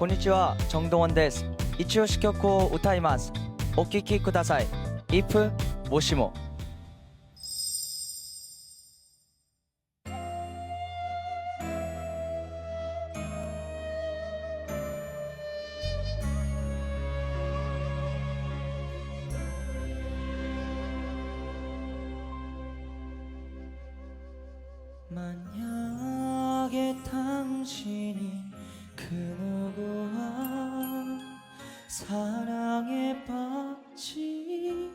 こんにちは、チョンドウォンです。一押し曲を歌います。お聴きください。if もしも。만약 사랑에 빠지면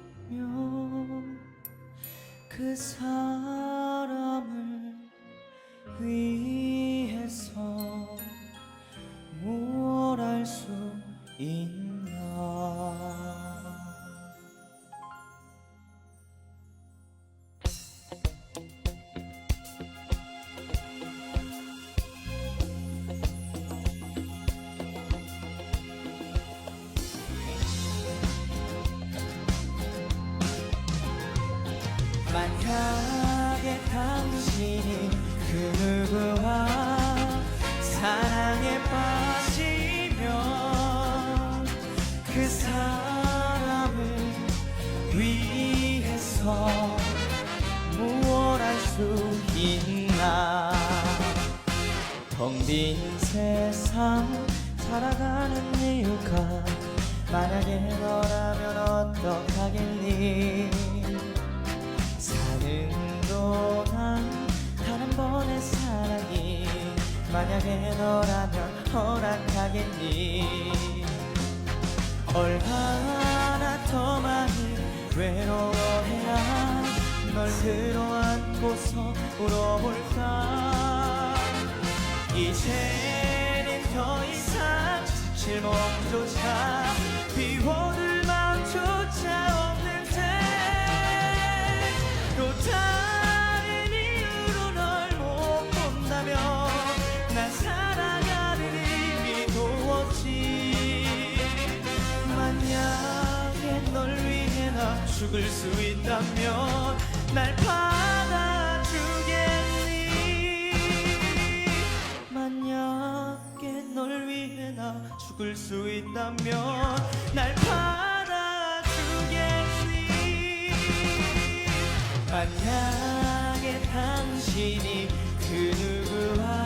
그 사람을 위 만약에 당신이 그 누구와 사랑에 빠지면 그 사람을 위해서 무엇 할 수 있나? 텅 빈 세상 살아가는 이유가 만약에 너라면 어떡하겠니 만약에 너라면 허락하겠니? 얼마나 더 많이 외로워해야 널 들어안고서 울어볼까? 이제는 더 이상 실망조차 죽을 수 있다면 날 받아주겠니 만약에 널 위해 나 죽을 수 있다면 날 받아주겠니? 만약에 당신이 그 누구와